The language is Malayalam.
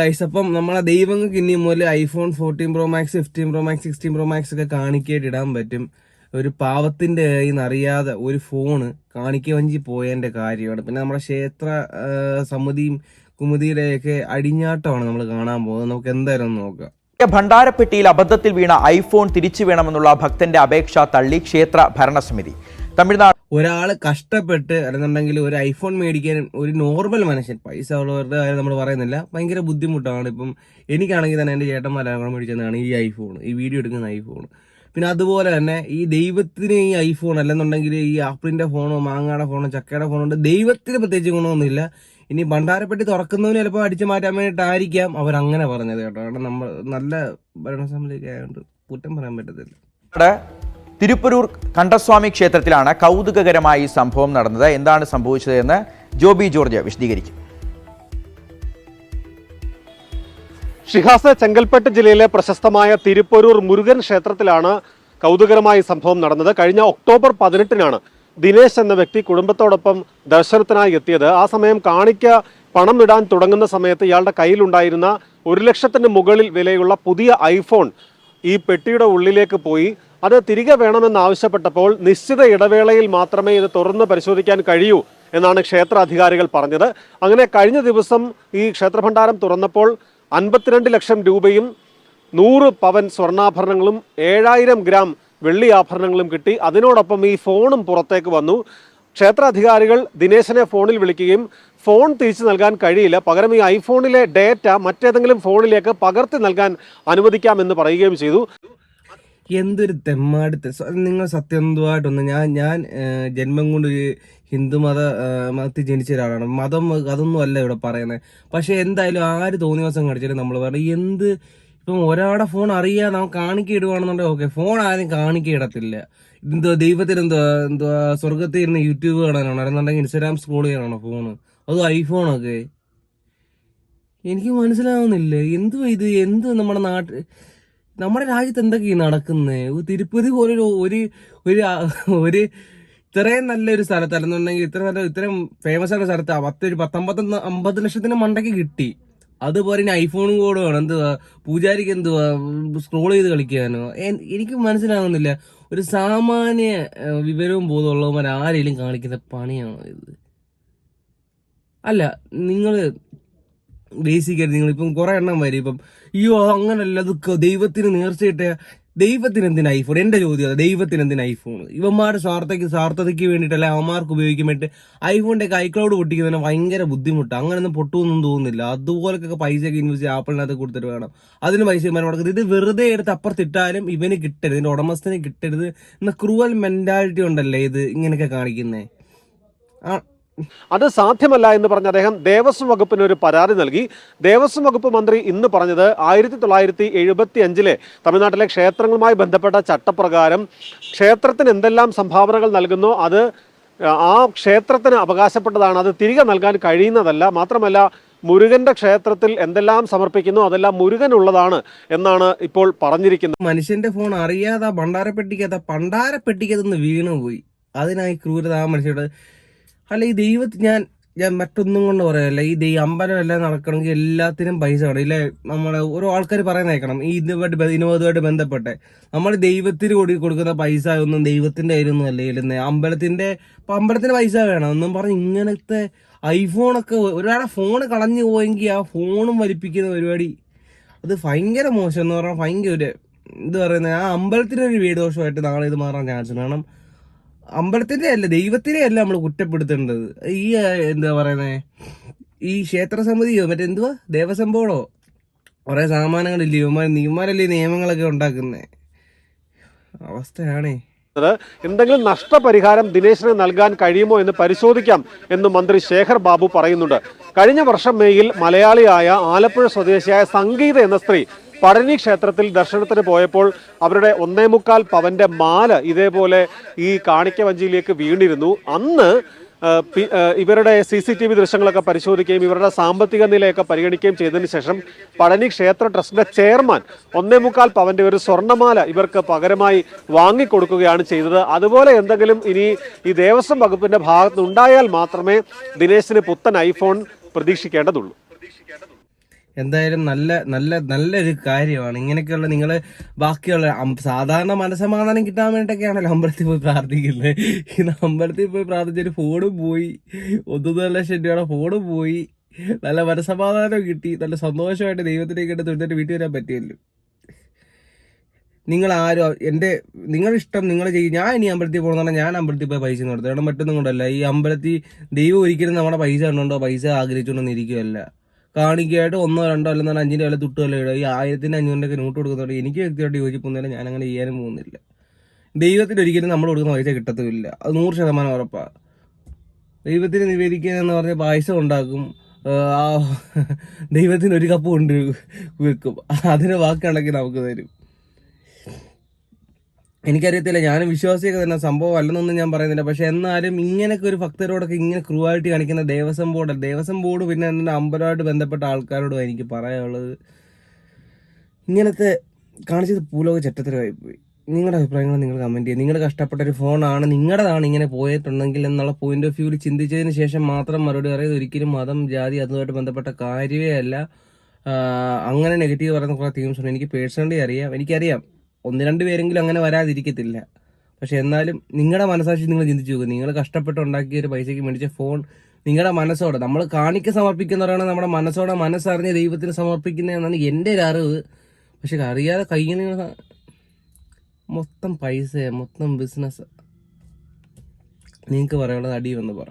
ഗൈസ് അപ്പം നമ്മളെ ദൈവങ്ങൾക്ക് ഇനി മുതൽ iPhone fourteen Pro Max fifteen Pro Max sixteen Pro Max ഒക്കെ കാണിക്കായിട്ട് ഇടാൻ പറ്റും. ഒരു പാവത്തിന്റെ കയ്യിൽ നിന്ന് അറിയാതെ ഒരു ഫോണ് കാണിക്ക വഞ്ചി പോയതിന്റെ കാര്യമാണ്. പിന്നെ നമ്മുടെ ക്ഷേത്ര സമിതിയും കുമുദിയുടെയൊക്കെ അടിഞ്ഞാട്ടമാണ് നമ്മൾ കാണാൻ പോകുന്നത്. നമുക്ക് എന്തായാലും നോക്കാം. ഭണ്ഡാരപ്പെട്ടിയിൽ അബദ്ധത്തിൽ വീണ ഐഫോൺ തിരിച്ചു വേണമെന്നുള്ള ഭക്തന്റെ അപേക്ഷ തള്ളി ക്ഷേത്ര ഭരണസമിതി. തമിഴ്നാട് ഒരാൾ കഷ്ടപ്പെട്ട് അല്ലെന്നുണ്ടെങ്കിൽ ഒരു ഐഫോൺ മേടിക്കാൻ ഒരു നോർമൽ മനുഷ്യൻ പൈസ ഉള്ളവരുടെ കാര്യം നമ്മൾ പറയുന്നില്ല ഭയങ്കര ബുദ്ധിമുട്ടാണ്. ഇപ്പം എനിക്കാണെങ്കിൽ തന്നെ എന്റെ ചേട്ടന്മാരാണ് മേടിച്ചതാണ് ഈ ഐഫോൺ ഈ വീഡിയോ എടുക്കുന്ന ഐഫോൺ പിന്നെ അതുപോലെ തന്നെ ഈ ദൈവത്തിന് ഈ ഐഫോൺ അല്ലെന്നുണ്ടെങ്കിൽ ഈ ആപ്പിളിന്റെ ഫോണോ മാങ്ങയുടെ ഫോണോ ചക്കയുടെ ഫോണോ ഉണ്ട് ദൈവത്തിന് പ്രത്യേകിച്ച് ഗുണമൊന്നുമില്ല. ഇനി ഭണ്ഡാരപ്പെട്ടി തുറക്കുന്നവന് ചിലപ്പോൾ അടിച്ചു മാറ്റാൻ വേണ്ടിയിട്ടായിരിക്കാം അവർ അങ്ങനെ പറഞ്ഞത് കേട്ടോ. കാരണം നമ്മൾ നല്ല ഭരണസമിതിയൊക്കെ ആയതുകൊണ്ട് കുറ്റം പറയാൻ പറ്റത്തില്ല. തിരുപ്പരൂർ കണ്ടസ്വാമി ക്ഷേത്രത്തിലാണ് കൗതുകകരമായി സംഭവം നടന്നത്. എന്താണ് സംഭവിച്ചതെന്ന് ജോബി ജോർജ് വിശദീകരിക്കും. ഷിഹാസ് ചെങ്കൽപ്പെട്ട് ജില്ലയിലെ പ്രശസ്തമായ തിരുപ്പരൂർ മുരുകൻ ക്ഷേത്രത്തിലാണ് കൗതുകരമായ സംഭവം നടന്നത്. കഴിഞ്ഞ ഒക്ടോബർ പതിനെട്ടിനാണ് ദിനേശ് എന്ന വ്യക്തി കുടുംബത്തോടൊപ്പം ദർശനത്തിനായി എത്തിയത്. ആ സമയം കാണിക്ക പണം ഇടാൻ തുടങ്ങുന്ന സമയത്ത് ഇയാളുടെ കയ്യിലുണ്ടായിരുന്ന ഒരു ലക്ഷത്തിന് മുകളിൽ വിലയുള്ള പുതിയ ഐഫോൺ ഈ പെട്ടിയുടെ ഉള്ളിലേക്ക് പോയി. അത് തിരികെ വേണമെന്നാവശ്യപ്പെട്ടപ്പോൾ നിശ്ചിത ഇടവേളയിൽ മാത്രമേ ഇത് തുറന്ന് പരിശോധിക്കാൻ കഴിയൂ എന്നാണ് ക്ഷേത്ര അധികാരികൾ പറഞ്ഞത്. അങ്ങനെ കഴിഞ്ഞ ദിവസം ഈ ക്ഷേത്രഭണ്ഡാരം തുറന്നപ്പോൾ അൻപത്തിരണ്ട് ലക്ഷം രൂപയും നൂറ് പവൻ സ്വർണാഭരണങ്ങളും ഏഴായിരം ഗ്രാം വെള്ളി ആഭരണങ്ങളും കിട്ടി. അതിനോടൊപ്പം ഈ ഫോണും പുറത്തേക്ക് വന്നു. ക്ഷേത്രാധികാരികൾ ദിനേശനെ ഫോണിൽ വിളിക്കുകയും ഫോൺ തിരിച്ചു നൽകാൻ കഴിയില്ല. പകരം ഈ ഐഫോണിലെ ഡേറ്റ മറ്റേതെങ്കിലും ഫോണിലേക്ക് പകർത്തി നൽകാൻ അനുവദിക്കാമെന്ന് പറയുകയും ചെയ്തു. എന്തൊരു തെമ്മാടുത്ത് നിങ്ങൾ സത്യന്ധമായിട്ടൊന്ന് ഞാൻ ഞാൻ ജന്മം കൊണ്ട് ഒരു ഹിന്ദുമത മതത്തിൽ ജനിച്ച ഒരാളാണ്. മതം അതൊന്നും അല്ല ഇവിടെ പറയുന്നത് പക്ഷേ എന്തായാലും ആര് തോന്നിയ ദിവസം കാണിച്ചാലും നമ്മൾ പറയും എന്ത്? ഇപ്പം ഒരാളുടെ ഫോൺ അറിയാതെ അവൻ കാണിക്ക ഇടുവാണെന്നുണ്ടെങ്കിൽ ഓക്കെ ഫോൺ ആരും കാണിക്കിടത്തില്ല എന്തോ ദൈവത്തിന് എന്തോ എന്തോ സ്വർഗത്തിൽ ഇരുന്ന് യൂട്യൂബ് കാണാനാണോ? അല്ലെന്നുണ്ടെങ്കിൽ ഇൻസ്റ്റാഗ്രാം സ്ക്രോൾ ചെയ്യാനാണോ ഫോണ് അതും ഐഫോണൊക്കെ എനിക്ക് മനസ്സിലാവുന്നില്ല. എന്തുവാ ഇത്? എന്ത് നമ്മുടെ നാട്ടിൽ നമ്മുടെ രാജ്യത്ത് എന്തൊക്കെയാണ് നടക്കുന്നത് തിരുപ്പതി പോലെ ഒരു ഒരു ഒരു ഒരു ഇത്രയും നല്ലൊരു സ്ഥലത്ത് അല്ലെന്നുണ്ടെങ്കിൽ ഇത്ര നല്ല ഇത്രയും ഫേമസ് ആയ സ്ഥലത്ത്. പത്തൊരു പത്തൊമ്പത്തി അമ്പത് ലക്ഷത്തിന് മണ്ടയ്ക്ക് കിട്ടി. അതുപോലെ ഇനി ഐഫോണും കൂടെ വേണം. എന്തുവാ? പൂജാരിക്ക് എന്തുവാ? സ്ക്രോൾ ചെയ്ത് കളിക്കാനോ? എനിക്ക് മനസ്സിലാകുന്നില്ല ഒരു സാമാന്യ വിവരവും ബോധമുള്ളവന്മാർ ആരെങ്കിലും കാണിക്കുന്ന പണിയാണോ ഇത്? അല്ല നിങ്ങൾ ബേസിക് നിങ്ങളിപ്പം കുറെ എണ്ണം വരും ഇപ്പം അയ്യോ അങ്ങനല്ല അത് ദൈവത്തിന് നേർച്ചയിട്ട് ദൈവത്തിന് എന്തിന് ഐഫോൺ എന്റെ ചോദ്യം അതാ ദൈവത്തിന് എന്തിന് ഐഫോൺ ഇവന്മാരുടെ സ്വാർത്ഥയ്ക്ക് സ്വാർത്ഥതയ്ക്ക് വേണ്ടിയിട്ടല്ല അവന്മാർക്ക് ഉപയോഗിക്കാൻ വേണ്ടി ഐഫോണിന്റെ ഒക്കെ ഐക്ലൗഡ് പൊട്ടിക്കുന്നതിന് ഭയങ്കര ബുദ്ധിമുട്ടാണ് അങ്ങനൊന്നും പൊട്ടുമെന്നും തോന്നുന്നില്ല. അതുപോലൊക്കെ പൈസ ഒക്കെ ഇൻവെസ്റ്റ് ചെയ്ത് ആപ്പിളിനകത്ത് കൊടുത്തിട്ട് വേണം. അതിന് പൈസ കൊടുക്കുന്നത് ഇത് വെറുതെ എടുത്ത് അപ്പുറത്തിട്ടാലും ഇവന് കിട്ടരുത്. ഇതിന്റെ ഉടമസ്ഥന് കിട്ടരുത്. എന്ന ക്രൂവൽ മെന്റാലിറ്റി ഉണ്ടല്ലേ ഇത് ഇങ്ങനെയൊക്കെ കാണിക്കുന്നേ? അത് സാധ്യമല്ല എന്ന് പറഞ്ഞ അദ്ദേഹം ദേവസ്വം വകുപ്പിന് ഒരു പരാതി നൽകി. ദേവസ്വം വകുപ്പ് മന്ത്രി ഇന്ന് പറഞ്ഞത് ആയിരത്തി തൊള്ളായിരത്തി എഴുപത്തി അഞ്ചിലെ തമിഴ്നാട്ടിലെ ക്ഷേത്രങ്ങളുമായി ബന്ധപ്പെട്ട ചട്ടപ്രകാരം ക്ഷേത്രത്തിന് എന്തെല്ലാം സംഭാവനകൾ നൽകുന്നോ അത് ആ ക്ഷേത്രത്തിന് അവകാശപ്പെട്ടതാണ്. അത് തിരികെ നൽകാൻ കഴിയുന്നതല്ല. മാത്രമല്ല മുരുകന്റെ ക്ഷേത്രത്തിൽ എന്തെല്ലാം സമർപ്പിക്കുന്നു അതെല്ലാം മുരുകൻ ഉള്ളതാണ് എന്നാണ് ഇപ്പോൾ പറഞ്ഞിരിക്കുന്നത്. മനുഷ്യന്റെ ഫോൺ അറിയാതെ ആ ഭണ്ഡാരപ്പെട്ടിക്കകത്ത് പണ്ടാരപ്പെട്ടിക്കകത്തുനിന്ന് വീണുപോയി. അതിനായി ക്രൂരത ആ മനുഷ്യരുടെ അല്ല ഈ ദൈവത്തിൽ ഞാൻ ഞാൻ മറ്റൊന്നും കൊണ്ട് പറയല്ല. ഈ ദൈവം അമ്പലം എല്ലാം നടക്കണമെങ്കിൽ എല്ലാത്തിനും പൈസ വേണം. ഇല്ലേ നമ്മളെ ഓരോ ആൾക്കാർ പറയുന്നേക്കണം. ഈ ഇതുമായിട്ട് വിനോദമായിട്ട് ബന്ധപ്പെട്ട്. നമ്മൾ ദൈവത്തിന് കൂടി കൊടുക്കുന്ന പൈസ ഒന്നും ദൈവത്തിന്റെ കയ്യിലൊന്നും അല്ലേ ഇല്ലെന്ന് അമ്പലത്തിന്റെ ഇപ്പം അമ്പലത്തിന് പൈസ വേണം. ഒന്നും പറഞ്ഞ് ഇങ്ങനത്തെ ഐഫോണൊക്കെ ഒരാളെ ഫോൺ കളഞ്ഞു പോയെങ്കിൽ ആ ഫോണും വലിപ്പിക്കുന്ന പരിപാടി. അത് ഭയങ്കര മോശം എന്ന് പറഞ്ഞാൽ ഭയങ്കര ഒരു ഇത് പറയുന്നത് ആ അമ്പലത്തിനൊരു വീട് ദോഷമായിട്ട് നാളെ ഇത് മാറാൻ ചാൻസ് കാരണം അമ്പലത്തിന്റെ അല്ല ദൈവത്തിനെ അല്ല നമ്മൾ കുറ്റപ്പെടുത്തേണ്ടത്. ഈ എന്താ പറയുന്നേ ഈ ക്ഷേത്ര സമിതിയോ മറ്റെന്തുവാ? ദേവസ്വം ബോർഡോ കുറെ സാമാനങ്ങളില്ലേ ഇവന്മാർ ഇവന്മാരല്ലേ നിയമങ്ങളൊക്കെ ഉണ്ടാക്കുന്നേ? അവസ്ഥയാണേ. എന്തെങ്കിലും നഷ്ടപരിഹാരം ദിനേശിന് നൽകാൻ കഴിയുമോ എന്ന് പരിശോധിക്കാം എന്ന് മന്ത്രി ശേഖർ ബാബു പറയുന്നുണ്ട്. കഴിഞ്ഞ വർഷം മേയിൽ മലയാളിയായ ആലപ്പുഴ സ്വദേശിയായ സംഗീത എന്ന സ്ത്രീ പഴനി ക്ഷേത്രത്തിൽ ദർശനത്തിന് പോയപ്പോൾ അവരുടെ ഒന്നേ മുക്കാൽ പവന്റെ മാല ഇതേപോലെ ഈ കാണിക്ക വഞ്ചിയിലേക്ക് വീണിരുന്നു. അന്ന് ഇവരുടെ സി സി ടി വി ദൃശ്യങ്ങളൊക്കെ പരിശോധിക്കുകയും ഇവരുടെ സാമ്പത്തിക നിലയൊക്കെ പരിഗണിക്കുകയും ചെയ്തതിന് ശേഷം പഴനി ക്ഷേത്ര ട്രസ്റ്റിന്റെ ചെയർമാൻ ഒന്നേ മുക്കാൽ പവന്റെ ഒരു സ്വർണമാല ഇവർക്ക് പകരമായി വാങ്ങിക്കൊടുക്കുകയാണ് ചെയ്തത്. അതുപോലെ എന്തെങ്കിലും ഇനി ഈ ദേവസ്വം വകുപ്പിന്റെ ഭാഗത്തുനിന്നുണ്ടായാൽ മാത്രമേ ദിനേശിന് പുത്തൻ ഐഫോൺ പ്രതീക്ഷിക്കേണ്ടതുള്ളൂ. എന്തായാലും നല്ല നല്ല നല്ലൊരു കാര്യമാണ്. ഇങ്ങനെയൊക്കെയുള്ള നിങ്ങൾ ബാക്കിയുള്ള സാധാരണ മനസമാധാനം കിട്ടാൻ വേണ്ടിയിട്ടൊക്കെയാണല്ലോ അമ്പലത്തിൽ പോയി പ്രാർത്ഥിക്കുന്നത്. ഇന്ന് അമ്പലത്തിൽ പോയി പ്രാർത്ഥിച്ചൊരു ഫോണും പോയി. ഒന്നൊന്നര ലക്ഷം രൂപയുടെ ഫോണും പോയി. നല്ല മനസ്സമാധാനം കിട്ടി. നല്ല സന്തോഷമായിട്ട് ദൈവത്തിലേക്ക് എടുത്ത് എടുത്തിട്ട് വീട്ടിൽ വരാൻ പറ്റിയല്ലോ. നിങ്ങൾ ആരും എന്റെ ഇഷ്ടം നിങ്ങൾ ചെയ്യും. ഞാൻ ഇനി അമ്പലത്തിൽ പോകണമെന്ന് ഞാൻ അമ്പലത്തിൽ പോയി പൈസ കൊടുത്തു. ഇവിടെ മറ്റൊന്നും കൊണ്ടല്ല. ഈ അമ്പലത്തിൽ ദൈവം ഒരിക്കലും നമ്മുടെ പൈസ കണ്ടുകൊണ്ടോ പൈസ ആഗ്രഹിച്ചുകൊണ്ടൊന്നും ഇരിക്കുകയല്ല കാണിക്കയായിട്ട് ഒന്നോ രണ്ടോ അല്ലെന്നാണ് അഞ്ചിന്റെ വില തൊട്ട് വില ഇടുക. ഈ ആയിരത്തിന്റെ അഞ്ഞൂറിന്റെയൊക്കെ നോട്ട് കൊടുക്കുന്നതുകൊണ്ട് എനിക്ക് വ്യക്തിയായിട്ട് യോജിപ്പൊന്നുമില്ല ഞാൻ അങ്ങനെ ചെയ്യാനും പോകുന്നില്ല. ദൈവത്തിന് ഒരിക്കലും നമ്മൾ കൊടുക്കുന്ന പൈസ കിട്ടത്തുമില്ല. അത് നൂറ് ശതമാനം ഉറപ്പാണ് ദൈവത്തിന് നിവേദിക്കുക എന്ന് പറഞ്ഞ പായസം ഉണ്ടാക്കും. ദൈവത്തിന് ഒരു കപ്പ് കൊണ്ട് വെക്കും. അതിന് വാക്ക് കണക്കി നമുക്ക് തരും. എനിക്കറിയത്തില്ല ഞാനും വിശ്വാസിയൊക്കെ തന്നെ സംഭവം അല്ലെന്നൊന്നും ഞാൻ പറയുന്നില്ല. പക്ഷെ എന്നാലും ഇങ്ങനെയൊക്കെ ഒരു ഭക്തരോടൊക്കെ ഇങ്ങനെ ക്രൂവാലിറ്റി കാണിക്കുന്ന ദേവസ്വം ബോർഡ് ദേവസ്വം ബോർഡ് പിന്നെ എന്റെ അമ്പലമായിട്ട് ബന്ധപ്പെട്ട ആൾക്കാരോടും എനിക്ക് പറയാനുള്ളത് ഇങ്ങനത്തെ കാണിച്ചത് പൂലോക ചട്ടത്തരമായി പോയി. നിങ്ങളുടെ അഭിപ്രായങ്ങൾ നിങ്ങൾ കമന്റ് ചെയ്യുക. നിങ്ങളുടെ കഷ്ടപ്പെട്ട ഒരു ഫോണാണ് നിങ്ങളുടേതാണ് ഇങ്ങനെ പോയിട്ടുണ്ടെങ്കിൽ എന്നുള്ള പോയിന്റ് ഓഫ് വ്യൂവിൽ ചിന്തിച്ചതിന് ശേഷം മാത്രം മറുപടി പറയുന്നത് ഒരിക്കലും മതം ജാതി അതുമായിട്ട് ബന്ധപ്പെട്ട കാര്യമേ അല്ല. അങ്ങനെ നെഗറ്റീവ് പറയുന്ന കുറേ തീംസ് ഉണ്ട്. എനിക്ക് പേഴ്സണലി അറിയാം. എനിക്കറിയാം. ഒന്ന് രണ്ട് പേരെങ്കിലും അങ്ങനെ വരാതിരിക്കത്തില്ല. പക്ഷെ എന്നാലും നിങ്ങളുടെ മനസാക്ഷി നിങ്ങൾ ചിന്തിച്ചു നോക്കുക നിങ്ങൾ കഷ്ടപ്പെട്ടുണ്ടാക്കിയ ഒരു പൈസയ്ക്ക് മേടിച്ച ഫോൺ നിങ്ങളുടെ മനസ്സോടെ നമ്മൾ കാണിക്ക സമർപ്പിക്കുന്നവരാണ് നമ്മുടെ മനസ്സോടെ മനസ്സറിഞ്ഞ് ദൈവത്തിന് സമർപ്പിക്കുന്നതെന്നാണ് എന്റെ ഒരു അറിവ്. പക്ഷെ അറിയാതെ കയ്യിൽ മൊത്തം പൈസ മൊത്തം ബിസിനസ് നിങ്ങൾക്ക് പറയാനുള്ളത് അടി പറ.